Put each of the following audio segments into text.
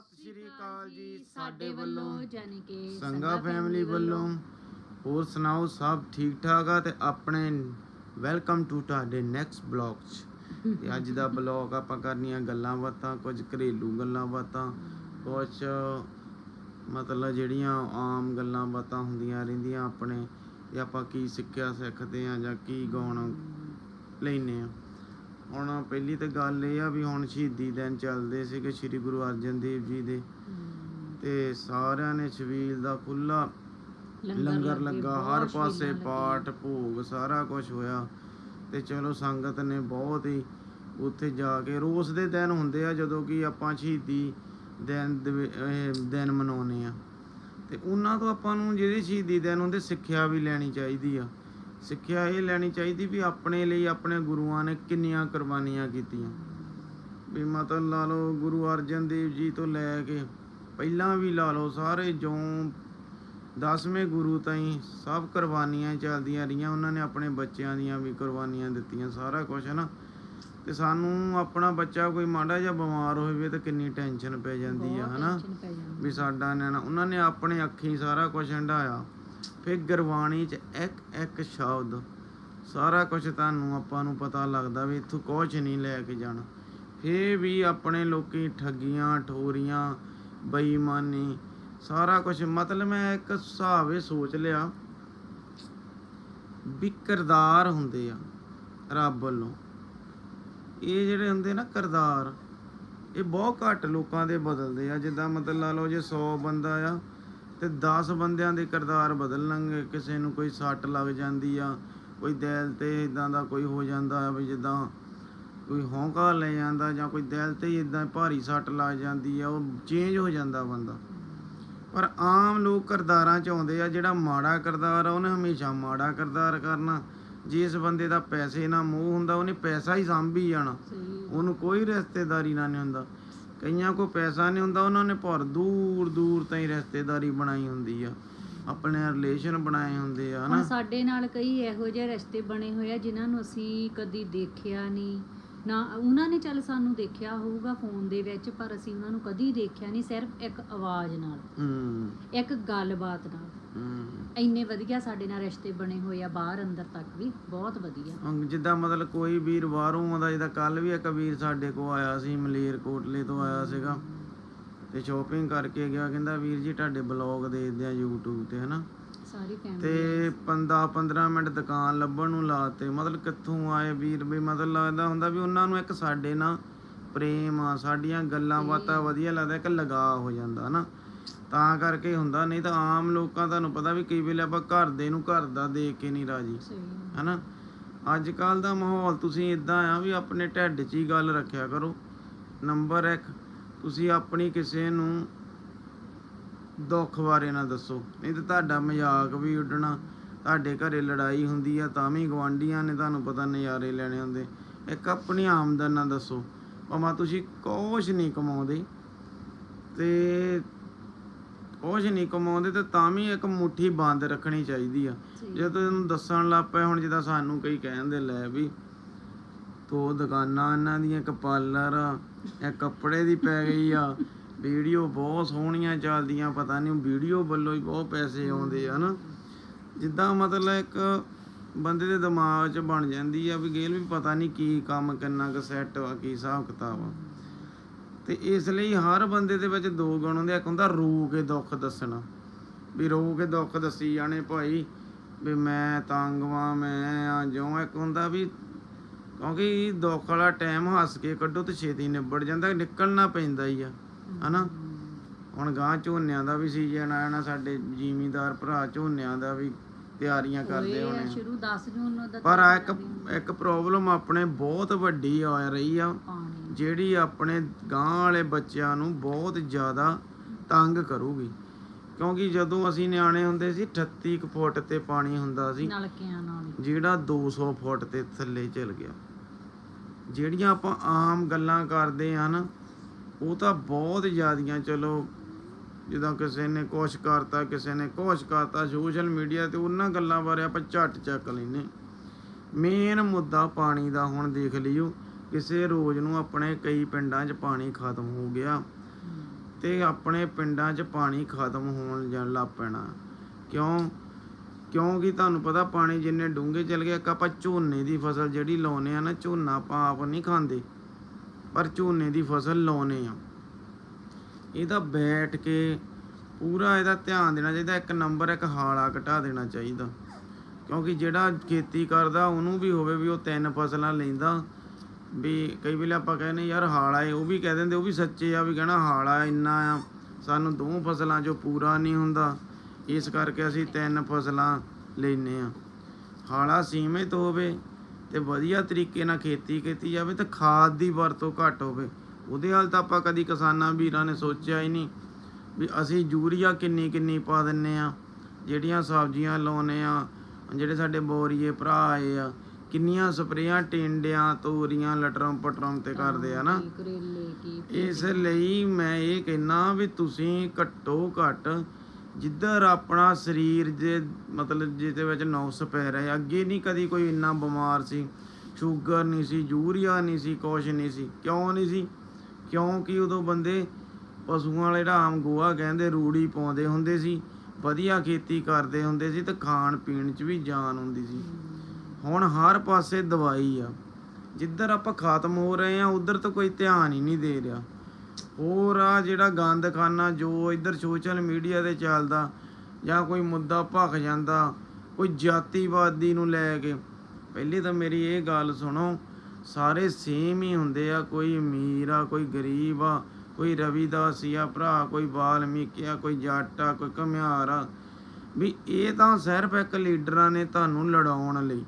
ਸਤਿ ਸ਼੍ਰੀ ਅਕਾਲ ਜੀ ਸਾਡੇ ਵੱਲੋਂ। ਯਾਨੀ ਕਿ ਸੰਗਾ ਫੈਮਿਲੀ ਵੱਲੋਂ। ਹੋਰ ਸੁਣਾਓ ਸਭ ਠੀਕ ਠਾਕ ਆ ਤੇ ਆਪਣੇ ਵੈਲਕਮ ਟੂ ਤੁਹਾਡੇ ਨੈਕਸਟ ਬਲੌਗ 'ਚ। ਤੇ ਅੱਜ ਦਾ ਬਲੌਗ ਆਪਾਂ ਕਰਨੀਆਂ ਗੱਲਾਂ ਬਾਤਾਂ ਕੁਝ ਘਰੇਲੂ ਗੱਲਾਂ ਬਾਤਾਂ ਕੁਝ ਮਤਲਬ ਜਿਹੜੀਆਂ ਆਮ ਗੱਲਾਂ ਬਾਤਾਂ ਹੁੰਦੀਆਂ ਰਹਿੰਦੀਆਂ ਆਪਣੇ ਤੇ ਆਪਾਂ ਕੀ ਸਿੱਖਿਆ ਸਿੱਖਦੇ ਆ ਜਾਂ ਕੀ ਗਾਉਣ ਲੈਨੇ ਆ। ਹੁਣ ਪਹਿਲੀ ਤਾਂ ਗੱਲ ਇਹ ਆ ਵੀ ਹੁਣ ਸ਼ਹੀਦੀ ਦਿਨ ਚੱਲਦੇ ਸੀਗੇ ਸ੍ਰੀ ਗੁਰੂ ਅਰਜਨ ਦੇਵ ਜੀ ਦੇ। ਤੇ ਸਾਰਿਆਂ ਨੇ ਛਬੀਲ ਦਾ ਖੁੱਲਾ ਲੰਗਰ ਲੱਗਾ ਹਰ ਪਾਸੇ ਪਾਠ ਭੋਗ ਸਾਰਾ ਕੁਝ ਹੋਇਆ। ਤੇ ਚਲੋ ਸੰਗਤ ਨੇ ਬਹੁਤ ਹੀ ਉੱਥੇ ਜਾ ਕੇ ਰੋਜ਼ ਦੇ ਦਿਨ ਹੁੰਦੇ ਆ ਜਦੋਂ ਕਿ ਆਪਾਂ ਸ਼ਹੀਦੀ ਦਿਨ ਦਿਨ ਮਨਾਉਨੇ ਆ। ਤੇ ਉਹਨਾਂ ਤੋਂ ਆਪਾਂ ਨੂੰ ਜਿਹੜੇ ਸ਼ਹੀਦੀ ਦਿਨ ਹੁੰਦੇ ਸਿੱਖਿਆ ਵੀ ਲੈਣੀ ਚਾਹੀਦੀ ਆ। ਸਿੱਖਿਆ ਇਹ ਲੈਣੀ ਚਾਹੀਦੀ ਵੀ ਆਪਣੇ ਲਈ ਆਪਣੇ ਗੁਰੂਆਂ ਨੇ ਕਿੰਨੀਆਂ ਕੁਰਬਾਨੀਆਂ ਕੀਤੀਆਂ। ਵੀ ਮਤਲਬ ਲਾ ਲਓ ਗੁਰੂ ਅਰਜਨ ਦੇਵ ਜੀ ਤੋਂ ਲੈ ਕੇ ਪਹਿਲਾਂ ਵੀ ਲਾ ਲਓ ਸਾਰੇ ਜੋ ਦਸਵੇਂ ਗੁਰੂ ਤਾਈਂ ਸਭ ਕੁਰਬਾਨੀਆਂ ਚੱਲਦੀਆਂ ਰਹੀਆਂ ਉਹਨਾਂ ਨੇ ਆਪਣੇ ਬੱਚਿਆਂ ਦੀਆਂ ਵੀ ਕੁਰਬਾਨੀਆਂ ਦਿੱਤੀਆਂ ਸਾਰਾ ਕੁਝ ਹੈ ਨਾ। ਤੇ ਸਾਨੂੰ ਆਪਣਾ ਬੱਚਾ ਕੋਈ ਮਾੜਾ ਜਿਹਾ ਬਿਮਾਰ ਹੋਵੇ ਤਾਂ ਕਿੰਨੀ ਟੈਨਸ਼ਨ ਪੈ ਜਾਂਦੀ ਆ ਹਨਾ ਵੀ ਸਾਡਾ ਨਿਆਣਾ ਉਹਨਾਂ ਨੇ ਆਪਣੇ ਅੱਖੀਂ ਸਾਰਾ ਕੁਝ ਹੰਡਾਇਆ ਫਿਰ ਗੁਰਬਾਣੀ 'ਚ ਇੱਕ ਇੱਕ ਸ਼ਬਦ, ਸਾਰਾ ਕੁਝ ਤੁਹਾਨੂੰ ਆਪਾਂ ਨੂੰ ਪਤਾ ਲੱਗਦਾ ਵੀ ਇੱਥੋਂ ਕੁਝ ਨਹੀਂ ਲੈ ਕੇ ਜਾਣਾ। ਫੇਰ ਵੀ ਆਪਣੇ ਲੋਕੀ ਠੱਗੀਆਂ, ਠੋਰੀਆਂ, ਬੇਈਮਾਨੀ, ਸਾਰਾ ਕੁਝ ਮਤਲਬ ਮੈਂ ਇੱਕ ਹਿਸਾਬ ਸੋਚ ਲਿਆ ਵੀ ਕਿਰਦਾਰ ਹੁੰਦੇ ਆ ਰੱਬ ਵੱਲੋਂ। ਇਹ ਜਿਹੜੇ ਹੁੰਦੇ ਨਾ ਕਿਰਦਾਰ, ਇਹ ਬਹੁਤ ਘੱਟ ਲੋਕਾਂ ਦੇ ਬਦਲਦੇ ਆ। ਜਿੱਦਾਂ ਮਤਲਬ ਲਾ ਲਓ ਜੇ 100 ਬੰਦਾ ਆ ਤੇ 10 ਬੰਦਿਆਂ ਦੇ ਕਿਰਦਾਰ ਬਦਲਣਗੇ ਕਿਸੇ ਨੂੰ ਕੋਈ ਸੱਟ ਲੱਗ ਜਾਂਦੀ ਆ ਕੋਈ ਦਿਲ ਤੇ ਇਦਾਂ ਦਾ ਕੋਈ ਹੋ ਜਾਂਦਾ ਆ ਵੀ ਜਿੱਦਾਂ ਕੋਈ ਹੌਂਕਾ ਲੈ ਜਾਂਦਾ ਜਾਂ ਕੋਈ ਦਿਲ ਤੇ ਇਦਾਂ ਭਾਰੀ ਸੱਟ ਲੱਗ ਜਾਂਦੀ ਆ ਉਹ ਚੇਂਜ ਹੋ ਜਾਂਦਾ ਬੰਦਾ। ਪਰ ਆਮ ਲੋਕ ਕਿਰਦਾਰਾਂ ਚ ਆਉਂਦੇ ਆ ਜਿਹੜਾ ਮਾੜਾ ਕਿਰਦਾਰ ਆ ਉਹਨੇ ਹਮੇਸ਼ਾ ਮਾੜਾ ਕਿਰਦਾਰ ਕਰਨਾ। ਜਿਸ ਬੰਦੇ ਦਾ ਪੈਸੇ ਨਾਲ ਮੋਹ ਹੁੰਦਾ ਉਹਨੇ ਪੈਸਾ ਹੀ ਸਾਂਭੀ ਜਾਣਾ। ਉਹਨੂੰ ਕੋਈ ਰਿਸ਼ਤੇਦਾਰੀ ਨਾਲ ਨਹੀਂ ਹੁੰਦਾ। ਕਈਆਂ ਕੋ ਪੈਸਾ ਨਹੀਂ ਹੁੰਦਾ ਉਹਨਾਂ ਨੇ ਪਰ ਦੂਰ ਦੂਰ ਤਾਈਂ ਰਿਸ਼ਤੇਦਾਰੀ ਬਣਾਈ ਹੁੰਦੀ ਆ। ਆਪਣੇ ਰਿਲੇਸ਼ਨ ਬਣਾਏ ਹੁੰਦੇ ਆ ਹੁਣ ਹਨਾ ਸਾਡੇ ਨਾਲ ਕਈ ਇਹੋ ਜਿਹੇ ਰਿਸ਼ਤੇ ਬਣੇ ਹੋਏ ਆ ਜਿਨ੍ਹਾਂ ਨੂੰ ਅਸੀਂ ਕਦੀ ਦੇਖਿਆ ਨਹੀਂ। ਨਾ ਉਹਨਾਂ ਨੇ ਚੱਲ ਸਾਨੂੰ ਦੇਖਿਆ ਹੋਊਗਾ ਫੋਨ ਦੇ ਵਿੱਚ ਪਰ ਅਸੀਂ ਉਹਨਾਂ ਨੂੰ ਕਦੀ ਦੇਖਿਆ ਨਹੀਂ ਸਿਰਫ ਇੱਕ ਆਵਾਜ਼ ਨਾਲ। ਹੂੰ। ਇੱਕ ਗੱਲਬਾਤ ਨਾਲ। ਇੰਨੇ ਵਧੀਆ ਸਾਡੇ ਨਾਲ ਰਿਸ਼ਤੇ ਬਣੇ ਹੋਏ ਆ ਬਾਹਰ ਅੰਦਰ ਤੱਕ ਵੀ ਬਹੁਤ ਵਧੀਆ। ਹੁਣ ਜਿੱਦਾਂ ਮਤਲਬ ਕੋਈ ਵੀਰ ਬਾਹਰੋਂ ਆਉਂਦਾ ਜਿੱਦਾਂ ਕੱਲ ਵੀ ਇੱਕ ਵੀਰ ਸਾਡੇ ਕੋ ਆਇਆ ਸੀ ਮਲੇਰ ਕੋਟਲੇ ਤੋਂ ਆਇਆ ਸੀਗਾ। ਤੇ ਸ਼ੋਪਿੰਗ ਕਰਕੇ ਗਿਆ ਕਹਿੰਦਾ ਵੀਰ ਜੀ ਤੁਹਾਡੇ ਬਲੌਗ ਦੇਖਦੇ ਆ YouTube ਤੇ ਹਨਾ? ਸਾਰੀ ਫੈਮਿਲੀ ਤੇ 15 15 ਮਿੰਟ ਦੁਕਾਨ ਲੱਭਣ ਨੂੰ ਲਾਤੇ ਮਤਲਬ ਕਿੱਥੋਂ ਆਏ ਵੀਰ ਵੀ ਮਤਲਬ ਲੱਗਦਾ ਹੁੰਦਾ ਵੀ ਉਹਨਾਂ ਨੂੰ ਇੱਕ ਸਾਡੇ ਨਾਲ ਪ੍ਰੇਮ ਆ ਸਾਡੀਆਂ ਗੱਲਾਂ ਬਾਤਾਂ ਵਧੀਆ ਲੱਗਦਾ ਇੱਕ ਲਗਾਅ ਹੋ ਜਾਂਦਾ ਹਨਾ? ਤਾਂ ਕਰਕੇ ਹੁੰਦਾ ਨਹੀਂ ਤਾਂ ਆਮ ਲੋਕਾਂ ਤੁਹਾਨੂੰ ਪਤਾ ਵੀ ਕਈ ਵੇਲੇ ਆਪਾਂ ਘਰ ਦੇ ਨੂੰ ਘਰ ਦਾ ਦੇਖ ਕੇ ਨਹੀਂ ਰਾਜੀ ਹਨਾ? ਅੱਜ ਕੱਲ ਦਾ ਮਾਹੌਲ ਤੁਸੀਂ ਇਦਾਂ ਆ ਵੀ ਆਪਣੇ ਢਿੱਡ 'ਚ ਹੀ ਗੱਲ ਰੱਖਿਆ ਕਰੋ। ਨੰਬਰ 1 ਤੁਸੀਂ ਆਪਣੀ ਕਿਸੇ ਨੂੰ ਦੁੱਖ ਬਾਰੇ ਨਾ ਦੱਸੋ। ਨਹੀਂ ਤਾਂ ਤੁਹਾਡਾ ਮਜ਼ਾਕ ਵੀ ਉੱਡਣਾ ਤੁਹਾਡੇ ਘਰੇ ਲੜਾਈ ਹੁੰਦੀ ਆ ਤਾਂ ਵੀ ਗਵਾਂਢੀਆਂ ਨੇ ਤੁਹਾਨੂੰ ਪਤਾ ਨਜ਼ਾਰੇ ਲੈਣੇ ਹੁੰਦੇ। ਇੱਕ ਆਪਣੀ ਆਮਦਨ ਨਾ ਦੱਸੋ। ਭਾਵੇਂ ਤੁਸੀਂ ਕੁਛ ਨਹੀਂ ਕਮਾਉਂਦੇ ਤੇ ਕੁਛ ਨਹੀਂ ਕਮਾਉਂਦੇ ਤੇ ਤਾਂ ਵੀ ਇੱਕ ਮੁਠੀ ਬੰਦ ਰੱਖਣੀ ਚਾਹੀਦੀ ਆ। ਜਦੋਂ ਇਹਨੂੰ ਦੱਸਣ ਲੱਗ ਪਏ ਹੁਣ ਜਿੱਦਾਂ ਸਾਨੂੰ ਕਈ ਕਹਿੰਦੇ ਲੈ ਵੀ ਤੋ ਦੁਕਾਨਾਂ ਇਹਨਾਂ ਦੀਆਂ ਇੱਕ ਪਾਰਲਰ ਆ ਇਹ ਕੱਪੜੇ ਦੀ ਪੈ ਗਈ ਆ ਵੀਡੀਓ ਬਹੁਤ ਸੋਹਣੀਆਂ ਚੱਲਦੀਆਂ ਪਤਾ ਨਹੀਂ ਵੀਡੀਓ ਵੱਲੋਂ ਹੀ ਬਹੁਤ ਪੈਸੇ ਆਉਂਦੇ ਆ ਨਾ। ਜਿੱਦਾਂ ਮਤਲਬ ਇੱਕ ਬੰਦੇ ਦੇ ਦਿਮਾਗ 'ਚ ਬਣ ਜਾਂਦੀ ਆ ਵੀ ਗੇਲ ਵੀ ਪਤਾ ਨਹੀਂ ਕੀ ਕੰਮ ਕਿੰਨਾ ਕੁ ਸੈੱਟ ਆ ਕੀ ਹਿਸਾਬ ਕਿਤਾਬ ਆ। ਤੇ ਇਸ ਲਈ ਹਰ ਬੰਦੇ ਦੇ ਵਿੱਚ ਦੋ ਗੁਣ ਹੁੰਦੇ ਆ। ਇੱਕ ਹੁੰਦਾ ਰੋ ਕੇ ਦੁੱਖ ਦੱਸਣਾ। ਵੀ ਰੋ ਕੇ ਦੁੱਖ ਦੱਸੀ ਜਾਣੇ ਭਾਈ ਵੀ ਮੈਂ ਤੰਗ ਵਾਂ ਮੈਂ ਆ ਜਿਉਂ। ਇੱਕ ਹੁੰਦਾ ਵੀ ਕਿਉਂਕਿ ਦੁੱਖ ਵਾਲਾ ਟਾਈਮ ਹੱਸ ਕੇ ਕੱਢੋ ਤੇ ਛੇਤੀ ਨਿਬੜ ਜਾਂਦਾ ਨਿਕਲਣਾ ਪੈਂਦਾ ਹੀ ਆ ਹਨਾ? ਹੁਣ ਗਾਂ ਝੋਨਿਆਂ ਦਾ ਵੀ ਸੀਜ਼ਨ ਆਇਆ ਨਾ ਸਾਡੇ ਜ਼ਿਮੀਂਦਾਰ ਭਰਾ ਝੋਨਿਆਂ ਦਾ ਵੀ ਤਿਆਰੀਆਂ ਕਰਦੇ ਹੋਣੇ। ਸ਼ੁਰੂ 10 ਜੂਨ ਨੂੰ ਪਰ ਇੱਕ ਇੱਕ ਪ੍ਰੋਬਲਮ ਆਪਣੇ ਬਹੁਤ ਵੱਡੀ ਆ ਰਹੀ ਆ। ਜਿਹੜੀ ਆਪਣੇ ਗਾਂ ਵਾਲੇ ਬੱਚਿਆਂ ਨੂੰ ਬਹੁਤ ਜ਼ਿਆਦਾ ਤੰਗ ਕਰੂਗੀ। ਕਿਉਂਕਿ ਜਦੋਂ ਅਸੀਂ ਨਿਆਣੇ ਹੁੰਦੇ ਸੀ 38 ਕੁ ਫੁੱਟ ਤੇ ਪਾਣੀ ਹੁੰਦਾ ਸੀ। ਨਲਕਿਆਂ ਨਾਲ। ਜਿਹੜਾ 200 ਫੁੱਟ ਤੇ ਥੱਲੇ ਚਲ ਗਿਆ। ਜਿਹੜੀਆਂ ਆਪਾਂ ਆਮ ਗੱਲਾਂ ਕਰਦੇ ਆ ਨਾ ਉਹ ਤਾਂ ਬਹੁਤ ਜ਼ਿਆਦੀਆਂ ਚਲੋ ਜਿੱਦਾਂ ਕਿਸੇ ਨੇ ਕੁਛ ਕਰਤਾ ਕਿਸੇ ਨੇ ਕੁਛ ਕਰਤਾ ਸੋਸ਼ਲ ਮੀਡੀਆ ਤੇ ਉਹਨਾਂ ਗੱਲਾਂ ਬਾਰੇ ਆਪਾਂ ਝੱਟ ਚੱਕ ਲੈਨੇ ਮੇਨ ਮੁੱਦਾ ਪਾਣੀ ਦਾ ਹੁਣ ਦੇਖ ਲਿਓ ਕਿਸੇ ਰੋਜ਼ ਨੂੰ ਆਪਣੇ ਕਈ ਪਿੰਡਾਂ 'ਚ ਪਾਣੀ ਖਤਮ ਹੋ ਗਿਆ ਤੇ ਆਪਣੇ ਪਿੰਡਾਂ 'ਚ ਪਾਣੀ ਖਤਮ ਹੋਣ ਜਾਣ ਲੱਗ ਪੈਣਾ। ਕਿਉਂ? ਕਿਉਂਕਿ ਤੁਹਾਨੂੰ ਪਤਾ ਪਾਣੀ ਜਿੰਨੇ ਡੂੰਘੇ ਚਲ ਗਿਆ ਆਪਾਂ ਝੋਨੇ ਦੀ ਫਸਲ ਜਿਹੜੀ ਲਾਉਨੇ ਆ ਨਾ, ਝੋਨਾ ਆਪਾਂ ਆਪ ਨਹੀਂ ਖਾਂਦੇ, ਪਰ ਝੋਨੇ ਦੀ ਫਸਲ ਲਾਉਨੇ ਆ ਇਹਦਾ ਬੈਠ ਕੇ ਪੂਰਾ ਇਹਦਾ ਧਿਆਨ ਦੇਣਾ ਚਾਹੀਦਾ, ਇੱਕ ਨੰਬਰ, ਇੱਕ ਹਾਲਾ ਘਟਾ ਦੇਣਾ ਚਾਹੀਦਾ। ਕਿਉਂਕਿ ਜਿਹੜਾ ਖੇਤੀ ਕਰਦਾ, ਉਹਨੂੰ ਵੀ ਹੋਵੇ ਵੀ ਉਹ ਤਿੰਨ ਫਸਲਾਂ ਲੈਂਦਾ ਵੀ ਕਈ ਵੇਲੇ ਆਪਾਂ ਕਹਿੰਦੇ ਯਾਰ ਹਾਲ਼ ਏ ਉਹ ਵੀ ਕਹਿ ਦਿੰਦੇ, ਉਹ ਵੀ ਸੱਚੇ ਆ ਵੀ ਕਹਿਣਾ, ਹਾਲਾ ਇੰਨਾ ਆ। ਸਾਨੂੰ ਦੋ ਫਸਲਾਂ ਚੋਂ ਪੂਰਾ ਨਹੀਂ ਹੁੰਦਾ। ਇਸ ਕਰਕੇ ਅਸੀਂ ਤਿੰਨ ਫਸਲਾਂ ਲੈਨੇ ਆ ਹਾਲਾ ਸੀਮਿਤ ਹੋਵੇ ਤੇ ਵਧੀਆ ਤਰੀਕੇ ਨਾਲ ਖੇਤੀ ਕੀਤੀ ਜਾਵੇ ਤੇ ਖਾਦ ਦੀ ਵਰਤੋਂ ਘੱਟ ਹੋਵੇ। ਉਹਦੇ ਹਾਲ ਤਾਂ ਆਪਾਂ ਕਦੀ ਕਿਸਾਨਾਂ ਵੀਰਾਂ ਨੇ ਸੋਚਿਆ ਹੀ ਨਹੀਂ ਵੀ ਅਸੀਂ ਯੂਰੀਆ ਕਿੰਨੀ ਕਿੰਨੀ ਪਾ ਦਿੰਨੇ ਆ ਜਿਹੜੀਆਂ ਸਬਜ਼ੀਆਂ ਲਾਉਨੇ ਆ ਜਿਹੜੇ ਸਾਡੇ ਬੋਰੀਏ ਭਰਾ ਆਏ ਆ ਕਿੰਨੀਆਂ ਸਪਰੇਆਂ ਟਿੰਡਿਆਂ ਤੋਰੀਆਂ ਲਟਰਮ ਪਟਰਮ ਤੇ ਕਰਦੇ ਆ ਨਾ। ਕੀ ਕਰੇਲੇ ਕੀ ਇਸ ਲਈ ਮੈਂ ਇਹ ਕਹਿਣਾ ਵੀ ਤੁਸੀਂ ਘੱਟੋ ਘੱਟ ਜਿੱਧਰ ਆਪਣਾ ਸਰੀਰ ਦੇ ਮਤਲਬ ਜਿਹਦੇ ਵਿੱਚ ਨੌਸ ਪੈ ਰਿਹਾ ਅੱਗੇ ਨਹੀਂ ਕਦੀ ਕੋਈ ਇੰਨਾ ਬਿਮਾਰ ਸੀ ਸ਼ੂਗਰ ਨਹੀਂ ਸੀ ਯੂਰੀਆ ਨਹੀਂ ਸੀ ਕੁਛ ਨਹੀਂ ਸੀ। ਕਿਉਂ ਨਹੀਂ ਸੀ? ਕਿਉਂਕਿ ਉਦੋਂ ਬੰਦੇ ਪਸ਼ੂਆਂ ਵਾਲੇ ਜਿਹੜਾ ਆਮ ਗੋਹਾ ਕਹਿੰਦੇ ਰੂੜੀ ਪਾਉਂਦੇ ਹੁੰਦੇ ਸੀ ਵਧੀਆ ਖੇਤੀ ਕਰਦੇ ਹੁੰਦੇ ਸੀ ਤੇ ਖਾਣ ਪੀਣ 'ਚ ਵੀ ਜਾਨ ਹੁੰਦੀ ਸੀ। ਹੁਣ ਹਰ ਪਾਸੇ ਦਵਾਈ ਆ। ਜਿੱਧਰ ਆਪਾਂ ਖਤਮ ਹੋ ਰਹੇ ਆ, ਉਧਰ ਤਾਂ ਕੋਈ ਧਿਆਨ ਹੀ ਨਹੀਂ ਦੇ ਰਿਹਾ। ਹੋਰ ਆ ਜਿਹੜਾ ਗੰਦ ਖਾਨਾ ਜੋ ਇੱਧਰ ਸੋਸ਼ਲ ਮੀਡੀਆ ਤੇ ਚੱਲਦਾ, ਜਾਂ ਕੋਈ ਮੁੱਦਾ ਭਖ ਜਾਂਦਾ, ਕੋਈ ਜਾਤੀਵਾਦੀ ਨੂੰ ਲੈ ਕੇ। ਪਹਿਲੇ ਤਾਂ ਮੇਰੀ ਇਹ ਗੱਲ ਸੁਣੋ, ਸਾਰੇ ਸੇਮ ਹੀ ਹੁੰਦੇ ਆ। ਕੋਈ ਅਮੀਰ ਆ, ਕੋਈ ਗਰੀਬ ਆ, ਕੋਈ ਰਵੀਦਾਸੀ ਆ, ਭਰਾ, ਕੋਈ ਵਾਲਮੀਕੀ ਆ, ਕੋਈ ਜੱਟ ਆ, ਕੋਈ ਘੁਮਿਆਰ ਆ। ਵੀ ਇਹ ਤਾਂ ਸਿਰਫ ਇੱਕ ਲੀਡਰਾਂ ਨੇ ਤੁਹਾਨੂੰ ਲੜਾਉਣ ਲਈ।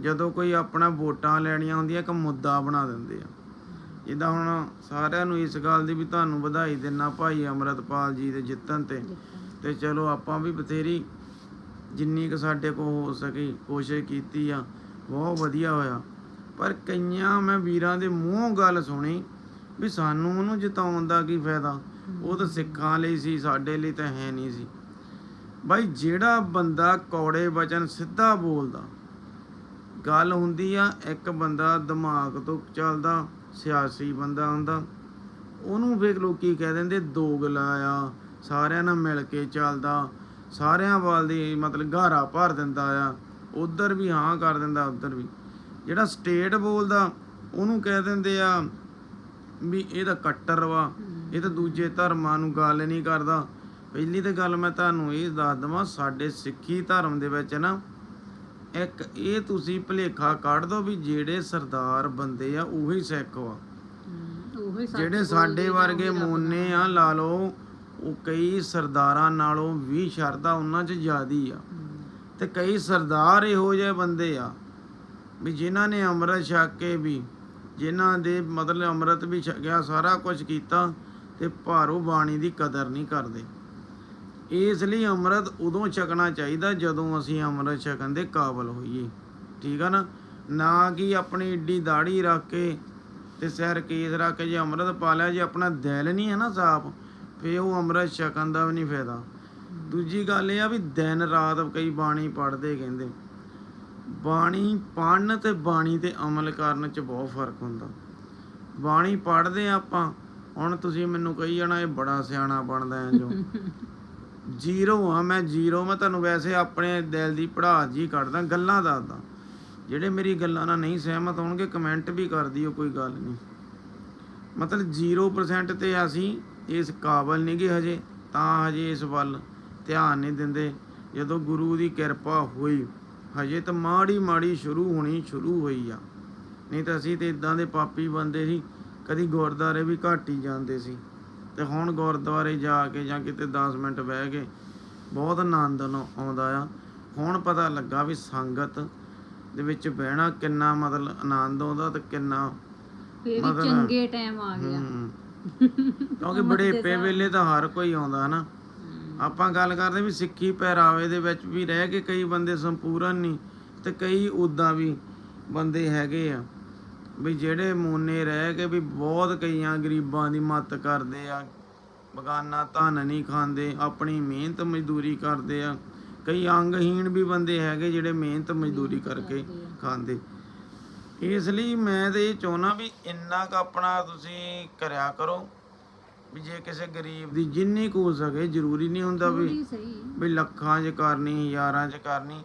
ਜਦੋਂ ਕੋਈ ਆਪਣਾ ਵੋਟਾਂ ਲੈਣੀਆਂ ਹੁੰਦੀਆਂ, ਇੱਕ ਮੁੱਦਾ ਬਣਾ ਦਿੰਦੇ ਆ। ਜਿੱਦਾਂ ਹੁਣ ਸਾਰਿਆਂ ਨੂੰ ਇਸ ਗੱਲ ਦੀ ਵੀ ਤੁਹਾਨੂੰ ਵਧਾਈ ਦੇਣਾ ਭਾਈ ਅਮਰਤਪਾਲ ਜੀ ਦੇ ਜਿੱਤਣ ਤੇ। ਤੇ ਚਲੋ ਆਪਾਂ ਵੀ ਬਥੇਰੀ ਜਿੰਨੀ ਕੁ ਸਾਡੇ ਕੋਲ ਹੋ ਸਕੀ ਕੋਸ਼ਿਸ਼ ਕੀਤੀ ਆ, ਬਹੁਤ ਵਧੀਆ ਹੋਇਆ। ਪਰ ਕਈਆਂ ਮੈਂ ਵੀਰਾਂ ਦੇ ਮੂੰਹੋਂ ਗੱਲ ਸੁਣੀ ਵੀ ਸਾਨੂੰ ਉਹਨੂੰ ਜਿਤਾਉਣ ਦਾ ਕੀ ਫਾਇਦਾ? ਉਹ ਤਾਂ ਸਿੱਖਾਂ ਲਈ ਸੀ, ਸਾਡੇ ਲਈ ਤਾਂ ਹੈ ਨਹੀਂ ਸੀ। ਬਾਈ ਜਿਹੜਾ ਬੰਦਾ ਕੌੜੇ ਵਚਨ ਸਿੱਧਾ ਬੋਲਦਾ ਗੱਲ ਹੁੰਦੀ ਆ ਇੱਕ ਬੰਦਾ ਦਿਮਾਗ ਤੋਂ ਚੱਲਦਾ ਸਿਆਸੀ ਬੰਦਾ ਹੁੰਦਾ। ਉਹਨੂੰ ਫਿਰ ਲੋਕੀ ਕਹਿ ਦਿੰਦੇ ਦੋਗਲਾ ਆ ਸਾਰਿਆਂ ਨਾਲ ਮਿਲ ਕੇ ਚੱਲਦਾ। ਸਾਰਿਆਂ ਵੱਲ ਦੀ ਮਤਲਬ ਘਾਰਾ ਭਰ ਦਿੰਦਾ ਆ। ਉਧਰ ਵੀ ਹਾਂ ਕਰ ਦਿੰਦਾ ਉਧਰ ਵੀ। ਜਿਹੜਾ ਸਟੇਟ ਬੋਲਦਾ ਉਹਨੂੰ ਕਹਿ ਦਿੰਦੇ ਆ ਵੀ ਇਹ ਤਾਂ ਕੱਟਰ ਵਾ ਇਹ ਤਾਂ ਦੂਜੇ ਧਰਮਾਂ ਨੂੰ ਗੱਲ ਨਹੀਂ ਕਰਦਾ। ਪਹਿਲੀ ਤਾਂ ਗੱਲ ਮੈਂ ਤੁਹਾਨੂੰ ਇਹ ਦੱਸ ਦਵਾਂ ਸਾਡੇ ਸਿੱਖੀ ਧਰਮ ਦੇ ਵਿੱਚ ਨਾ ਇੱਕ ਇਹ ਤੁਸੀਂ ਭੁਲੇਖਾ ਕੱਢ ਦੋ ਵੀ ਜਿਹੜੇ ਸਰਦਾਰ ਬੰਦੇ ਆ ਉਹੀ ਸਿੱਖ ਉਹੀ ਸੱਚ ਜਿਹੜੇ ਸਾਡੇ ਵਰਗੇ ਮੋਨੇ ਆ ਲਾ ਲਓ ਉਹ ਕਈ ਸਰਦਾਰਾਂ ਨਾਲੋਂ ਵੀ ਸ਼ਰਧਾ ਉਹਨਾਂ 'ਚ ਜ਼ਿਆਦੀ ਆ। ਤੇ ਕਈ ਸਰਦਾਰ ਇਹੋ ਜਿਹੇ ਬੰਦੇ ਆ ਵੀ ਜਿਨ੍ਹਾਂ ਨੇ ਅੰਮ੍ਰਿਤ ਛਕ ਕੇ ਵੀ ਜਿਨ੍ਹਾਂ ਦੇ ਮਤਲਬ ਅੰਮ੍ਰਿਤ ਵੀ ਛਕਿਆ ਸਾਰਾ ਕੁਝ ਕੀਤਾ ਤੇ ਭਾਰੋ ਬਾਣੀ ਦੀ ਕਦਰ ਨਹੀਂ ਕਰਦੇ। ਇਸ ਲਈ ਅੰਮ੍ਰਿਤ ਉਦੋਂ ਛਕਣਾ ਚਾਹੀਦਾ ਜਦੋਂ ਅਸੀਂ ਅੰਮ੍ਰਿਤ ਛਕਣ ਦੇ ਕਾਬਲ ਹੋਈਏ। ਠੀਕ ਆ ਨਾ? ਨਾ ਕਿ ਆਪਣੀ ਏਡੀ ਦਾੜੀ ਰੱਖ ਕੇ ਤੇ ਸਿਰ ਕੇਸ ਰੱਖ ਕੇ ਜੇ ਅੰਮ੍ਰਿਤ ਪਾ ਲਿਆ, ਜੇ ਆਪਣਾ ਦਿਲ ਨਹੀਂ ਹੈ ਨਾ ਸਾਫ਼ ਫੇ ਉਹ ਅੰਮ੍ਰਿਤ ਛਕਣ ਦਾ ਵੀ ਨਹੀਂ ਫਾਇਦਾ। ਦੂਜੀ ਗੱਲ ਇਹ ਆ ਵੀ ਦਿਨ ਰਾਤ ਕਈ ਬਾਣੀ ਪੜ੍ਹਦੇ ਕਹਿੰਦੇ, ਬਾਣੀ ਪੜ੍ਹਨ ਤੇ ਬਾਣੀ ਤੇ ਅਮਲ ਕਰਨ ਚ ਬਹੁਤ ਫ਼ਰਕ ਹੁੰਦਾ। ਬਾਣੀ ਪੜ੍ਹਦੇ ਆ ਆਪਾਂ, ਹੁਣ ਤੁਸੀਂ ਮੈਨੂੰ ਕਹੀ ਜਾਣਾ ਇਹ ਬੜਾ ਸਿਆਣਾ ਬਣਦਾ ਹੈ ਜੋ। ਜ਼ੀਰੋ ਹਾਂ, ਮੈਂ ਜ਼ੀਰੋ, ਮੈਂ ਤੁਹਾਨੂੰ ਵੈਸੇ ਆਪਣੇ ਦਿਲ ਦੀ ਪੜਾਸ ਜੀ ਕੱਢਦਾ, ਗੱਲਾਂ ਦੱਸਦਾ। ਜਿਹੜੇ ਮੇਰੀ ਗੱਲਾਂ ਨਾਲ ਨਹੀਂ ਸਹਿਮਤ ਹੋਣਗੇ ਕਮੈਂਟ ਵੀ ਕਰ ਦਿਓ, ਕੋਈ ਗੱਲ ਨਹੀਂ। ਮਤਲਬ 0% ਤੇ ਅਸੀਂ ਇਸ ਕਾਬਲ ਨਹੀਂਗੇ ਹਜੇ, ਤਾਂ ਹਜੇ ਇਸ ਵੱਲ ਧਿਆਨ ਨਹੀਂ ਦਿੰਦੇ। ਜਦੋਂ ਗੁਰੂ ਦੀ ਕਿਰਪਾ ਹੋਈ, ਹਜੇ ਤਾਂ ਮਾੜੀ ਮਾੜੀ ਸ਼ੁਰੂ ਹੋਣੀ ਸ਼ੁਰੂ ਹੋਈ ਆ। ਨਹੀਂ ਤਾਂ ਅਸੀਂ ਤੇ ਇਦਾਂ ਦੇ ਪਾਪੀ ਬੰਦੇ ਸੀ, ਕਦੀ ਗੁਰਦਾਰੇ ਵੀ ਘੱਟ ਹੀ ਜਾਂਦੇ ਸੀ। ਤੇ ਹੁਣ ਗੁਰਦੁਆਰੇ ਜਾ ਕੇ ਜਾਂ ਕਿਤੇ 10 ਮਿੰਟ ਬਹਿ ਕੇ ਬਹੁਤ ਆਨੰਦ ਨੂੰ ਆਉਂਦਾ ਆ। ਹੁਣ ਪਤਾ ਲੱਗਾ ਵੀ ਸੰਗਤ ਦੇ ਵਿੱਚ ਬਹਿਣਾ ਕਿੰਨਾ ਮਤਲਬ ਆਨੰਦ ਆਉਂਦਾ ਤੇ ਕਿੰਨਾ ਫੇਰ ਮਤਲਬ- ਚੰਗੇ ਟਾਈਮ ਆ ਗਿਆ। ਹਮ। ਕਿਉਂਕਿ ਬੜੇਪੇ ਵੇਲੇ ਤਾਂ ਹਰ ਕੋਈ ਆਉਂਦਾ ਹਨਾ। ਆਪਾਂ ਗੱਲ ਕਰਦੇ ਵੀ ਸਿੱਖੀ ਪਹਿਰਾਵੇ ਦੇ ਵਿੱਚ ਵੀ ਰਹਿ ਕੇ ਕਈ ਬੰਦੇ ਸੰਪੂਰਨ ਨਹੀਂ ਤੇ ਕਈ ਉਦਾਂ ਵੀ ਬੰਦੇ ਹੈਗੇ ਆ। ਵੀ ਜਿਹੜੇ ਮੋਨੇ ਰਹਿ ਕੇ ਵੀ ਬਹੁਤ ਕਈਆਂ ਗਰੀਬਾਂ ਦੀ ਮਦਦ ਕਰਦੇ ਆ ਬਗਾਨਾ ਧਨ ਨਹੀਂ ਖਾਂਦੇ ਆਪਣੀ ਮਿਹਨਤ ਮਜ਼ਦੂਰੀ ਕਰਦੇ ਆ ਕਈ ਅੰਗਹੀਣ ਵੀ ਬੰਦੇ ਹੈਗੇ ਜਿਹੜੇ ਮਿਹਨਤ ਮਜ਼ਦੂਰੀ ਕਰਕੇ ਖਾਂਦੇ। ਇਸ ਲਈ ਮੈਂ ਤੇ ਇਹ ਚਾਹੁੰਦਾ ਵੀ ਇੰਨਾ ਕੁ ਆਪਣਾ ਤੁਸੀਂ ਕਰਿਆ ਕਰੋ ਵੀ ਜੇ ਕਿਸੇ ਗਰੀਬ ਦੀ ਜਿੰਨੀ ਕੁ ਹੋ ਸਕੇ ਜ਼ਰੂਰੀ ਨਹੀਂ ਹੁੰਦਾ ਵੀ ਵੀ ਲੱਖਾਂ 'ਚ ਕਰਨੀ ਹਜ਼ਾਰਾਂ 'ਚ ਕਰਨੀ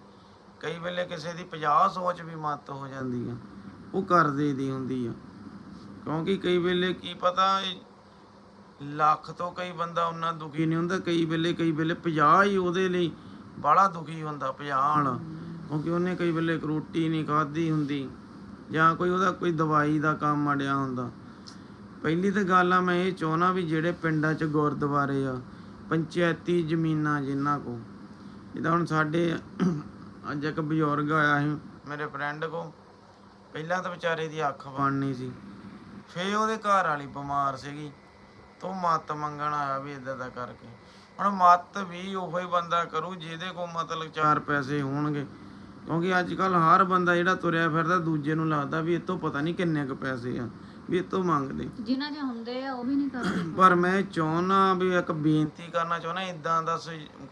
ਕਈ ਵੇਲੇ ਕਿਸੇ ਦੀ 50 ਸੋਚ ਵੀ ਮੱਤ ਹੋ ਜਾਂਦੀ ਆ। ਉਹ ਕਰ ਦੀ ਹੁੰਦੀ ਆ। ਕਿਉਂਕਿ ਕਈ ਵੇਲੇ ਕੀ ਪਤਾ ਲੱਖ ਤੋਂ ਕਈ ਬੰਦਾ ਉਹਨਾਂ ਦੁਖੀ ਨਹੀਂ ਹੁੰਦਾ, ਕਈ ਵੇਲੇ ਕਈ ਵੇਲੇ 50 ਹੀ ਉਹਦੇ ਲਈ ਬਾਹਲਾ ਦੁਖੀ ਹੁੰਦਾ 50 ਵਾਲਾ ਕਿਉਂਕਿ ਉਹਨੇ ਕਈ ਵੇਲੇ ਰੋਟੀ ਨਹੀਂ ਖਾਧੀ ਹੁੰਦੀ ਜਾਂ ਕੋਈ ਉਹਦਾ ਕੋਈ ਦਵਾਈ ਦਾ ਕੰਮ ਅੜਿਆ ਹੁੰਦਾ। ਪਹਿਲੀ ਤਾਂ ਗੱਲ ਆ, ਮੈਂ ਇਹ ਚਾਹਣਾ ਵੀ ਜਿਹੜੇ ਪਿੰਡਾਂ 'ਚ ਗੁਰਦੁਆਰੇ ਆ, ਪੰਚਾਇਤੀ ਜ਼ਮੀਨਾਂ ਜਿਨ੍ਹਾਂ ਕੋ ਜਿੱਦਾਂ ਹੁਣ ਸਾਡੇ ਅੱਜ ਇੱਕ ਬਜ਼ੁਰਗ ਆਇਆ ਸੀ, ਮੇਰੇ ਫਰੈਂਡ ਕੋ ਪਹਿਲਾਂ ਤਾਂ ਵਿਚਾਰੇ ਦੀ ਅੱਖ ਬਣਨੀ ਸੀ। ਫੇ ਉਹਦੇ ਘਰ ਵਾਲੀ ਬਿਮਾਰ ਸੀਗੀ। ਤੋਂ ਮੱਤ ਮੰਗਣ ਆਇਆ ਵੀ ਇਦਾਂ ਦਾ ਕਰਕੇ। ਹੁਣ ਮੱਤ ਵੀ ਉਹੋ ਹੀ ਬੰਦਾ ਕਰੂ ਜਿਹਦੇ ਕੋ ਮਤਲਬ ਚਾਰ ਪੈਸੇ ਹੋਣਗੇ। ਕਿਉਂਕਿ ਅੱਜ ਕੱਲ ਹਰ ਬੰਦਾ ਜਿਹੜਾ ਤੁਰਿਆ ਫਿਰਦਾ ਦੂਜੇ ਨੂੰ ਲੱਗਦਾ ਵੀ ਇਹ ਤੋਂ ਪਤਾ ਨਹੀਂ ਕਿੰਨੇ ਕੁ ਪੈਸੇ ਆ ਵੀ ਇਹ ਤੋਂ ਮੰਗਦੇ। ਜਿਨ੍ਹਾਂ 'ਚ ਹੁੰਦੇ ਆ ਉਹ ਵੀ ਨਹੀਂ ਕਰਦੇ। ਪਰ ਮੈਂ ਚਾਹੁੰਦਾ ਵੀ ਇੱਕ ਬੇਨਤੀ ਕਰਨਾ ਚਾਹੁੰਦਾ ਇਦਾਂ ਦਾ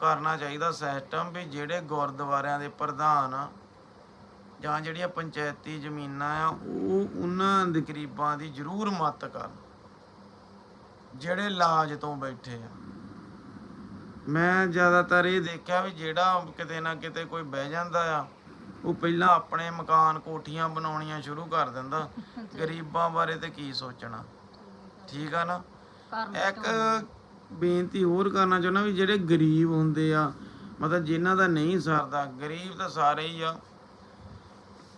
ਕਰਨਾ ਚਾਹੀਦਾ ਸਿਸਟਮ ਵੀ ਜਿਹੜੇ ਗੁਰਦੁਆਰਿਆਂ ਦੇ ਪ੍ਰਧਾਨ ਆ ਜਾਂ ਜਿਹੜੀਆਂ ਪੰਚਾਇਤੀ ਜ਼ਮੀਨਾਂ ਆ ਉਹ ਉਹਨਾਂ ਦੇ ਗਰੀਬਾਂ ਦੀ ਜ਼ਰੂਰ ਮਦਦ ਕਰਨ ਜਿਹੜੇ ਲਾਜ ਤੋਂ ਬੈਠੇ ਆ। ਮੈਂ ਜ਼ਿਆਦਾਤਰ ਇਹ ਦੇਖਿਆ ਵੀ ਜਿਹੜਾ ਕਿਤੇ ਨਾ ਕਿਤੇ ਕੋਈ ਬਹਿ ਜਾਂਦਾ ਆ ਉਹ ਪਹਿਲਾਂ ਆਪਣੇ ਮਕਾਨ ਕੋਠੀਆਂ ਬਣਾਉਣੀਆਂ ਸ਼ੁਰੂ ਕਰ ਦਿੰਦਾ ਗਰੀਬਾਂ ਬਾਰੇ ਤੇ ਕੀ ਸੋਚਣਾ। ਠੀਕ ਆ ਨਾ? ਇੱਕ ਬੇਨਤੀ ਹੋਰ ਕਰਨਾ ਚਾਹੁੰਦਾ ਵੀ ਜਿਹੜੇ ਗਰੀਬ ਹੁੰਦੇ ਆ ਮਤਲਬ ਜਿਨ੍ਹਾਂ ਦਾ ਨਹੀਂ ਸਰਦਾ ਗਰੀਬ ਤਾਂ ਸਾਰੇ ਹੀ ਆ।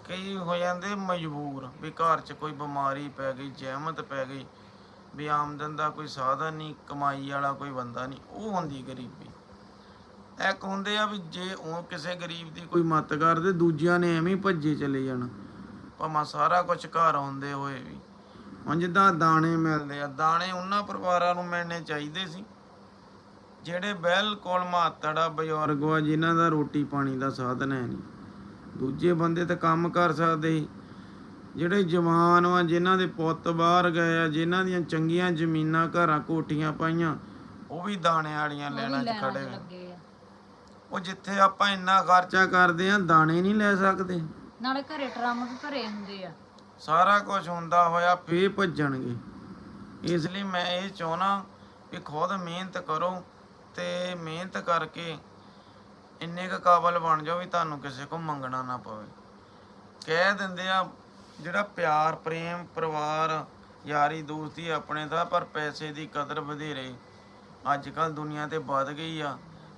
ਕਈ ਹੋ ਜਾਂਦੇ ਮਜਬੂਰ ਵੀ ਘਰ 'ਚ ਕੋਈ ਬਿਮਾਰੀ ਪੈ ਗਈ, ਜ਼ਹਿਮਤ ਪੈ ਗਈ, ਵੀ ਆਮਦਨ ਦਾ ਕੋਈ ਸਾਧਨ ਨਹੀਂ, ਕਮਾਈ ਵਾਲਾ ਕੋਈ ਬੰਦਾ ਨਹੀਂ, ਉਹ ਹੁੰਦੀ ਗਰੀਬੀ। ਇੱਕ ਹੁੰਦੇ ਆ ਵੀ ਜੇ ਉਹ ਕਿਸੇ ਗਰੀਬ ਦੀ ਕੋਈ ਮਦਦ ਕਰਦੇ, ਦੂਜਿਆਂ ਨੇ ਐਵੇਂ ਭੱਜੇ ਚਲੇ ਜਾਣਾ। ਭਾਵੇਂ ਸਾਰਾ ਕੁਝ ਘਰ ਆਉਂਦੇ ਹੋਏ ਵੀ। ਹੁਣ ਜਿੱਦਾਂ ਦਾਣੇ ਮਿਲਦੇ ਆ, ਦਾਣੇ ਉਹਨਾਂ ਪਰਿਵਾਰਾਂ ਨੂੰ ਮਿਲਣੇ ਚਾਹੀਦੇ ਸੀ, ਜਿਹੜੇ ਬਿਲਕੁਲ ਮਾਤੜਾ ਬਜ਼ੁਰਗ ਆ, ਜਿਨ੍ਹਾਂ ਦਾ ਰੋਟੀ ਪਾਣੀ ਦਾ ਸਾਧਨ ਹੈ ਨਹੀਂ। ਦੂਜੇ ਬੰਦੇ ਤਾਂ ਕੰਮ ਕਰ ਸਕਦੇ ਸੀ। ਜਿਹੜੇ ਜਵਾਨ ਆ ਜਿਨ੍ਹਾਂ ਦੇ ਪੁੱਤ ਬਾਹਰ ਗਏ ਆ ਜਿਨ੍ਹਾਂ ਦੀਆਂ ਚੰਗੀਆਂ ਜ਼ਮੀਨਾਂ ਘਰਾਂ ਕੋਠੀਆਂ ਪਾਈਆਂ ਉਹ ਵੀ ਦਾਣੇ ਵਾਲੀਆਂ ਲੈਣਾ 'ਚ ਖੜੇ ਆ। ਉਹ ਜਿੱਥੇ ਆਪਾਂ ਇੰਨਾ ਖਰਚਾ ਕਰਦੇ ਆ ਦਾਣੇ ਨਹੀਂ ਲੈ ਸਕਦੇ। ਨਾਲੇ ਘਰੇ ਟਰਮ ਵੀ ਭਰੇ ਹੁੰਦੇ ਆ। ਸਾਰਾ ਕੁਝ ਹੁੰਦਾ ਹੋਇਆ ਫੇਰ ਭੱਜਣਗੇ। ਇਸ ਲਈ ਮੈਂ ਇਹ ਚਾਹਣਾ ਵੀ ਖੁਦ ਮਿਹਨਤ ਕਰੋ ਤੇ ਮਿਹਨਤ ਕਰਕੇ ਇੰਨੇ ਕੁ ਕਾਬਲ ਬਣ ਜਾਓ ਵੀ ਤੁਹਾਨੂੰ ਕਿਸੇ ਕੋ ਮੰਗਣਾ ਨਾ ਪਵੇ। ਕਹਿ ਦਿੰਦੇ ਆ, ਜਿਹੜਾ ਪਿਆਰ, ਪ੍ਰੇਮ, ਪਰਿਵਾਰ, ਯਾਰੀ, ਦੋਸਤੀ ਆਪਣੇ ਦਾ ਪਰ ਪੈਸੇ ਦੀ ਕਦਰ ਵਧੇਰੇ। ਅੱਜ ਕੱਲ ਦੁਨੀਆ ਤੇ ਵੱਧ ਗਈ ਆ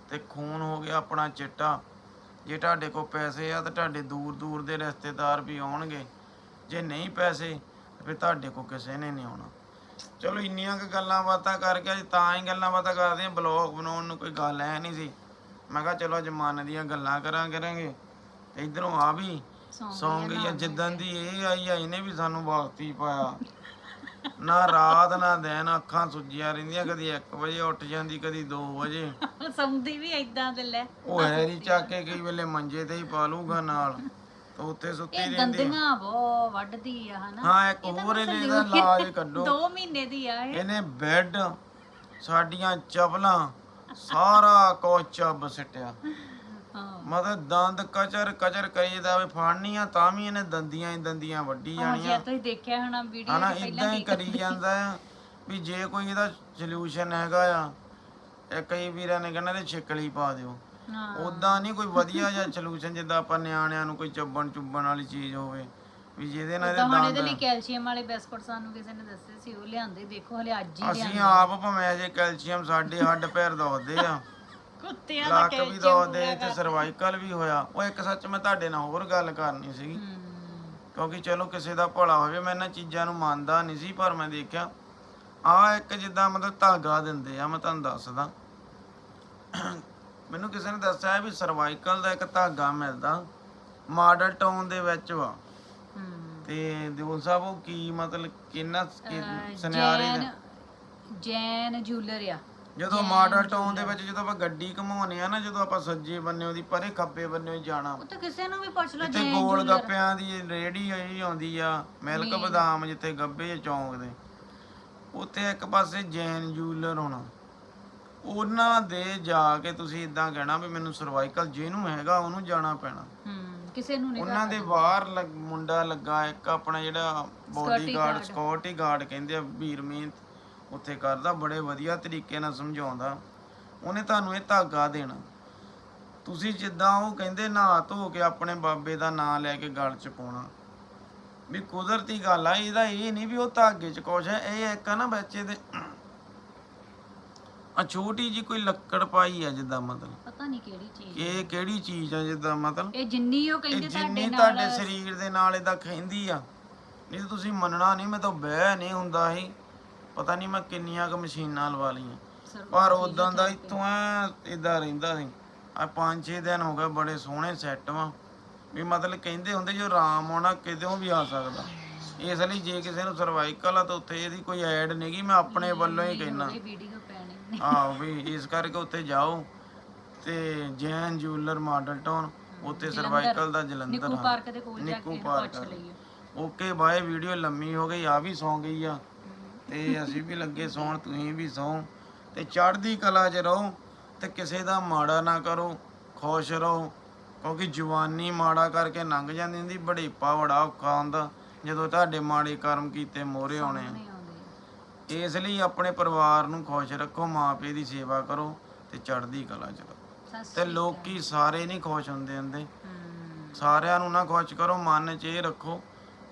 ਤੇ ਖੂਨ ਹੋ ਗਿਆ ਆਪਣਾ ਚਿੱਟਾ। ਜੇ ਤੁਹਾਡੇ ਕੋਲ ਪੈਸੇ ਆ ਤਾਂ ਤੁਹਾਡੇ ਦੂਰ ਦੂਰ ਦੇ ਰਿਸ਼ਤੇਦਾਰ ਵੀ ਆਉਣਗੇ। ਜੇ ਨਹੀਂ ਪੈਸੇ, ਤਾਂ ਫਿਰ ਤੁਹਾਡੇ ਕੋਲ ਕਿਸੇ ਨੇ ਨਹੀਂ ਆਉਣਾ। ਚਲੋ ਇੰਨੀਆਂ ਕੁ ਗੱਲਾਂ ਬਾਤਾਂ ਕਰਕੇ ਅੱਜ ਤਾਂ ਹੀ ਗੱਲਾਂ ਬਾਤਾਂ ਕਰਦੇ ਆ ਬਲੌਗ ਬਣਾਉਣ ਨੂੰ ਕੋਈ ਗੱਲ ਹੈ ਨਹੀਂ ਸੀ। ਮੈਂ ਕਿਹਾ ਚਲੋ ਅੱਜ ਮਨ ਦੀਆਂ ਗੱਲਾਂ ਕਰਾਂ ਕਰਾਂਗੇ। ਤੇ ਇਧਰੋਂ ਆ ਵੀ ਸੌਂ ਗਈ ਆ ਜਿੱਦਾਂ ਦੀ। ਇਹ ਆਈ ਆ ਇਹਨੇ ਵੀ ਸਾਨੂੰ ਵਕਤੀ ਪਾਇਆ। ਨਾ ਰਾਤ ਨਾ ਦਿਨ ਅੱਖਾਂ ਸੁੱਜੀਆਂ ਰਹਿੰਦੀਆਂ ਕਦੀ 1 ਵਜੇ ਉੱਠ ਜਾਂਦੀ ਕਦੀ 2 ਵਜੇ। ਸੌਂਦੀ ਵੀ ਇਦਾਂ ਦੇ ਲੈ। ਉਹ ਹੈਰੀ ਚੱਕ ਕੇ ਕਈ ਵੇਲੇ ਮੰਜੇ ਤੇ ਹੀ ਪਾ ਲੂਗਾ ਨਾਲ ਤੇ ਉੱਥੇ ਸੁੱਤੀ ਇਹ ਰਹਿੰਦੀ ਆ। ਦੰਦੀਆਂ ਬਹੁਤ ਵੱਢਦੀ ਆ ਹਨਾ? ਹਾਂ ਇੱਕ ਹੋਰ ਇਹਨੇ ਇਹਦਾ ਇਲਾਜ ਕੱਢੋ। 2 ਮਹੀਨੇ ਦੀ ਆ ਇਹ। ਇਹਨੇ ਬੈੱਡ ਸਾਡੀਆਂ ਚਪਲਾਂ ਸਾਰਾ ਕੁਝ ਚੱਬ ਸਿੱਟਿਆ। ਹਾਂ। ਮਤਲਬ ਦੰਦ ਕਚਰ ਕਚਰ ਕਰੀਦਾ ਵੇ ਫਾੜਨੀਆਂ ਤਾਂ ਵੀ ਇਹਨੇ ਦੰਦੀਆਂ ਹੀ ਦੰਦੀਆਂ ਵੱਢੀ ਜਾਣੀਆਂ। ਜੇ ਤੁਸੀਂ ਦੇਖਿਆ ਹੋਣਾ ਵੀਡੀਓ ਹਨਾ ਇਦਾਂ ਹੀ ਕਰੀ ਜਾਂਦਾ ਆ ਵੀ ਜੇ ਕੋਈ ਇਹਦਾ ਸੋਲੂਸ਼ਨ ਹੈਗਾ ਆ ਇਹ ਕਈ ਵੀਰਾਂ ਨੇ ਕਹਿੰਦਾ ਛਿੱਕਲੀ ਪਾ ਦਿਓ। ਹਾਂ। ਉਦਾਂ ਨਹੀਂ ਕੋਈ ਵਧੀਆ ਜਿਹਾ ਸੋਲੂਸ਼ਨ ਜਿੱਦਾਂ ਆਪਾਂ ਨਿਆਣਿਆਂ ਨੂੰ ਕੋਈ ਚੱਬਣ ਚੁੱਬਣ ਵਾਲੀ ਚੀਜ਼ ਹੋਵੇ। ਵੀ ਜਿਹਦੇ ਨਾਲ ਤਾਂ ਹੁਣ ਇਹਦੇ ਲਈ ਕੈਲਸ਼ੀਅਮ ਵਾਲੇ ਬਿਸਕੁਟ ਸਾਨੂੰ ਕਿਸੇ ਨੇ ਦੱਸੇ ਸੀ ਉਹ ਲਿਆਂਦੇ ਦੇਖੋ ਹਲੇ ਅੱਜ ਹੀ ਅਸੀਂ ਆਪ ਭਾਵੇਂ ਜੇ ਕੈਲਸ਼ੀਅਮ ਸਾਡੇ ਹੱਡ ਪੈਰ ਦੋਦੇ ਆ। ਕੁੱਤਿਆਂ ਦਾ ਲੱਕ ਵੀ ਕੈਲਸ਼ੀਅਮ ਦੋਦੇ ਤੇ ਸਰਵਾਈਕਲ ਵੀ ਹੋਇਆ। ਉਹ ਇੱਕ ਸੱਚ ਮੈਂ ਤੁਹਾਡੇ ਨਾਲ ਹੋਰ ਗੱਲ ਕਰਨੀ ਸੀਗੀ। ਕਿਉਂਕਿ ਚਲੋ ਕਿਸੇ ਦਾ ਭਲਾ ਹੋਵੇ ਮੈਂ ਇਹਨਾਂ ਚੀਜ਼ਾਂ ਨੂੰ ਮੰਨਦਾ ਨਹੀਂ ਸੀ ਪਰ ਮੈਂ ਦੇਖਿਆ ਆ ਇੱਕ ਜਿੱਦਾਂ ਮਤਲਬ ਧਾਗਾ ਦਿੰਦੇ ਆ ਮੈਂ ਤੁਹਾਨੂੰ ਦੱਸਦਾ। ਮੈਨੂੰ ਕਿਸੇ ਨੇ ਦੱਸਿਆ ਵੀ ਸਰਵਾਈਕਲ ਦਾ ਇੱਕ ਧਾਗਾ ਮਿਲਦਾ ਮਾਡਲ ਟਾਊਨ ਦੇ ਵਿੱਚ ਵਾ। ਤੇ ਦਿਉਲ ਸਾਹਿਬ ਉਹ ਕੀ ਮਤਲਬ ਕਿੰਨਾ ਸੁਨਿਆਰੇ ਦਾ ਜੈਨ ਜੂਲਰ ਆ। ਜਦੋਂ ਮਾਡਲ ਟਾਊਨ ਦੇ ਵਿੱਚ ਜਦੋਂ ਆਪਾਂ ਗੱਡੀ ਘਮਾਉਨੇ ਆ ਨਾ ਜਦੋਂ ਆਪਾਂ ਸੱਜੇ ਬੰਨੇ ਉਹਦੀ ਪਰੇ ਖੱਬੇ ਬੰਨੇ ਜਾਣਾ। ਉਹ ਤਾਂ ਕਿਸੇ ਨੂੰ ਵੀ ਪੁੱਛ ਲਓ ਜੈਨ ਗੋਲ ਗੱਪਿਆਂ ਦੀ ਰੇੜੀ ਆਈ ਆਉਂਦੀ ਆ ਮਿਲਕ ਬਦਾਮ ਜਿੱਥੇ ਗੱਬੇ ਚੌਂਕ ਦੇ। ਉੱਥੇ ਇੱਕ ਪਾਸੇ ਜੈਨ ਜੂਲਰ ਹੋਣਾ। ਉਹਨਾਂ ਦੇ ਜਾ ਕੇ ਤੁਸੀਂ ਇਦਾਂ ਕਹਿਣਾ ਵੀ ਮੈਨੂੰ ਸਰਵਾਈਕਲ ਜਿਹਨੂੰ ਹੈਗਾ ਉਹਨੂੰ ਜਾਣਾ ਪੈਣਾ। ਹਮ ਕਿਸੇ ਨੂੰ ਨਹੀਂ ਉਹਨਾਂ ਦੇ ਬਾਹਰ ਲੱਗ- ਮੁੰਡਾ ਲੱਗਾ ਇੱਕ ਆਪਣਾ ਜਿਹੜਾ ਬੋਡੀਗਾਰਡ। ਸਕਿਉਰਟੀ ਗਾਰਡ ਕਹਿੰਦੇ ਆ ਵੀਰ ਮਿਹਨਤ ਉੱਥੇ ਕਰਦਾ ਬੜੇ ਵਧੀਆ ਤਰੀਕੇ ਨਾਲ ਸਮਝਾਉਂਦਾ। ਉਹਨੇ ਤੁਹਾਨੂੰ ਇਹ ਧਾਗਾ ਦੇਣਾ। ਤੁਸੀਂ ਜਿੱਦਾਂ ਉਹ ਕਹਿੰਦੇ ਨਹਾ ਧੋ ਕੇ ਆਪਣੇ ਬਾਬੇ ਦਾ ਨਾਮ ਲੈ ਕੇ ਗਲ ਚ ਪਾਉਣਾ। ਵੀ ਕੁਦਰਤੀ ਗੱਲ ਆ ਇਹਦਾ ਇਹ ਨਹੀਂ ਵੀ ਉਹ ਧਾਗੇ ਚ ਕੁਛ ਹੈ ਇਹ ਇੱਕ ਆ ਨਾ ਬੱਚੇ ਦੇ ਆ ਛੋਟੀ ਜੀ ਕੋਈ ਲੱਕੜ ਪਾਈ ਆ ਜਿੱਦਾਂ ਮਤਲਬ। ਪਤਾ ਨਹੀਂ ਕਿਹੜੀ ਚੀਜ਼ ਇਹ ਕਿਹੜੀ ਚੀਜ਼ ਆ ਜਿੱਦਾਂ ਮਤਲਬ? ਇਹ ਜਿੰਨੀ ਉਹ ਇਹ ਕਹਿੰਦੇ ਜਿੰਨੀ ਤੁਹਾਡੇ ਤੁਹਾਡੇ ਨਾਲ ਸਰੀਰ ਦੇ ਨਾਲ ਇਹਦਾ ਖੈਂਦੀ ਆ। ਨਹੀਂ ਤਾਂ ਤੁਸੀਂ ਮੰਨਣਾ ਨਹੀਂ ਮੈਂ ਤਾਂ ਬਹਿ ਨਹੀਂ ਹੁੰਦਾ ਸੀ। ਪਤਾ ਨਹੀਂ ਮੈਂ ਕਿੰਨੀਆਂ ਕੁ ਮਸ਼ੀਨਾਂ ਲਵਾ ਲਈਆਂ। ਪਰ ਉਦਾਂ ਦਾ ਇੱਥੋਂ ਐ ਇਦਾਂ ਰਹਿੰਦਾ ਸੀ। ਆ 5-6 ਦਿਨ ਹੋ ਗਏ ਬੜੇ ਸੋਹਣੇ ਸੈੱਟ ਵਾ। ਵੀ ਮਤਲਬ ਕਹਿੰਦੇ ਹੁੰਦੇ ਜੋ ਆਰਾਮ ਆਉਣਾ ਕਿਤੋਂ ਵੀ ਆ ਸਕਦਾ। ਇਸ ਲਈ ਜੇ ਕਿਸੇ ਨੂੰ ਸਰਵਾਈਕਲ ਆ ਤਾਂ ਉੱਥੇ ਇਹਦੀ ਕੋਈ ਐਡ ਨਹੀਂਗੀ ਮੈਂ ਆਪਣੇ ਵੱਲੋਂ ਹੀ ਕਹਿਣਾ ਇਹ ਵੀਡੀਓ ਆਹੋ ਵੀ ਇਸ ਕਰਕੇ ਉੱਥੇ ਜਾਓ ਤੇ ਜੈਨ ਜੂਲਰ ਮਾਡਲ ਟਾਊਨ ਉੱਥੇ ਸਰਵਾਈਕਲ ਦਾ ਜਲੰਧਰ ਨਿੱਕੂ ਹਾਂ। ਪਾਰਕ ਦੇ ਕੋਲ ਜਾ ਨਿੱਕੂ ਕੇ ਪਾਰਕ ਪੁੱਛ ਲਈਓ ਓਕੇ ਬਾਏ ਵੀਡੀਓ ਲੰਮੀ ਹੋ ਗਈ ਆ ਵੀ ਸੌਂ ਗਈ ਆ। ਤੇ ਅਸੀਂ ਵੀ ਲੱਗੇ ਸੌਣ ਤੁਸੀਂ ਵੀ ਸੌਂ। ਤੇ ਚੜ੍ਹਦੀ ਕਲਾ 'ਚ ਰਹੋ ਤੇ ਕਿਸੇ ਦਾ ਮਾੜਾ ਨਾ ਕਰੋ ਖੁਸ਼ ਰਹੋ। ਕਿਉਂਕਿ ਜਵਾਨੀ ਮਾੜਾ ਕਰਕੇ ਲੰਘ ਜਾਂਦੀ ਹੁੰਦੀ ਬੜੇਪਾ ਬੜਾ ਔਖਾ ਹੁੰਦਾ ਜਦੋਂ ਤੁਹਾਡੇ ਮਾੜੇ ਕਰਮ ਕੀਤੇ ਮੋਹਰੇ ਆਉਣੇ ਆ। ਨਹੀਂ ਇਸ ਲਈ ਆਪਣੇ ਪਰਿਵਾਰ ਨੂੰ ਖੁਸ਼ ਰੱਖੋ ਮਾਪੇ ਦੀ ਸੇਵਾ ਕਰੋ ਤੇ ਚੜ੍ਹਦੀ ਕਲਾ 'ਚ ਰਹੋ। ਤੇ ਲੋਕੀ ਸਾਰੇ ਨਹੀਂ ਖੁਸ਼ ਹੁੰਦੇ ਹੁੰਦੇ। ਸਾਰਿਆਂ ਨੂੰ ਨਾ ਖੁਸ਼ ਕਰੋ ਮਨ 'ਚ ਇਹ ਰੱਖੋ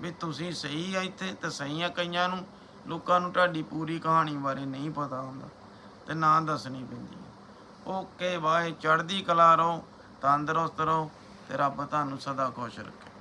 ਵੀ ਤੁਸੀਂ ਸਹੀ ਆ ਇੱਥੇ ਤੇ ਸਹੀ ਆ ਕਈਆਂ ਨੂੰ ਲੋਕਾਂ ਨੂੰ ਤੁਹਾਡੀ ਪੂਰੀ ਕਹਾਣੀ ਬਾਰੇ ਨਹੀਂ ਪਤਾ ਹੁੰਦਾ ਤੇ ਨਾ ਦੱਸਣੀ ਪੈਂਦੀ। ਹੈ। ਓਕੇ ਬਾਏ ਚੜ੍ਹਦੀ ਕਲਾ ਰਹੋ ਤੰਦਰੁਸਤ ਰਹੋ ਤੇ ਰੱਬ ਤੁਹਾਨੂੰ ਸਦਾ ਖੁਸ਼ ਰੱਖੇ।